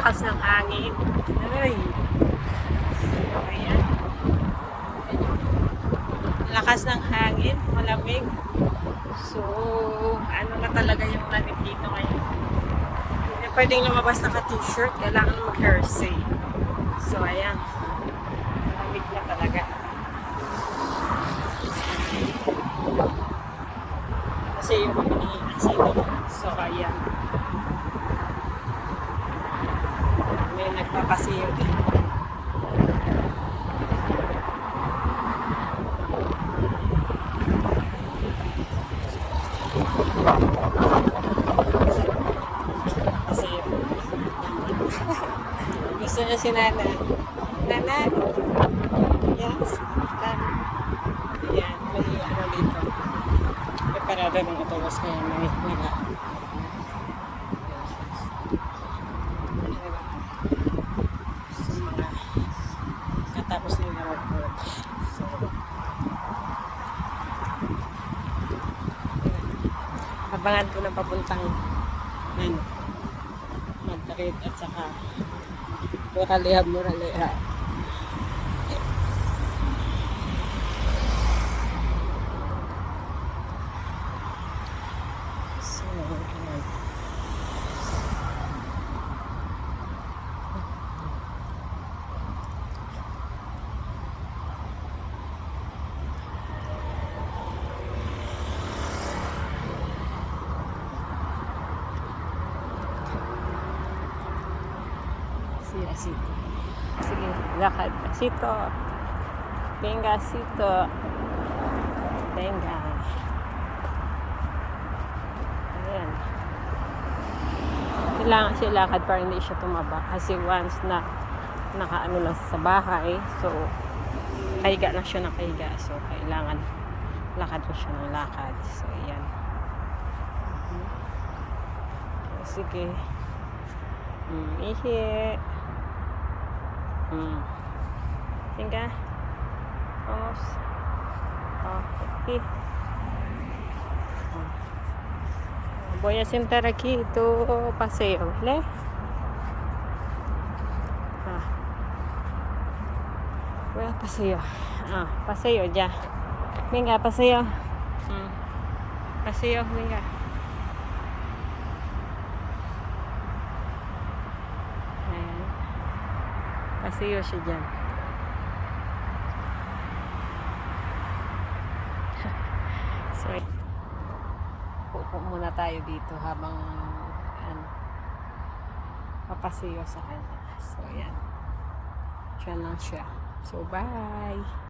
lakas ng hangin. Aray. Ayan. Lakas ng hangin, malamig. So, ano na talaga yung lamig dito ngayon. Hindi pwedeng lumabas naka-t-shirt, kailangan mag-jersey. So, ayan. Malamig na talaga. Kasi yung kami ni Asito. So, ayan. Din. Pasiyo. Gusto niya si Nana. Nana? Yes. Nana. Yan, may ano dito. May parada ng autobus kaya may wala. So, mga katapos nila mag-work. So, abangan ko ng papuntang ano, magtakit at saka Muralihab, Muralihab. So, ayan. Si Asito. Sige, lakad. Asito. Venga, Asito. Venga. Ayan. Kailangan siya lakad para hindi siya tumaba. Kasi once na nakaano lang sa bahay, so kahiga lang siya ng kahiga. So, kailangan lakad ko siya ng lakad. So, ayan. Mhm. Sige. Mm, ihi. Venga. Vamos. Aquí. Voy a sentar aquí tu paseo, ¿vale? Ah. Voy a paseo. Ah, paseo ya. Venga, paseo. Mm. Paseo, venga. Paseo siya dyan. so, Pupo muna tayo dito habang ano, papasiyo sa kanya. So, yan. Siya lang siya. So, bye!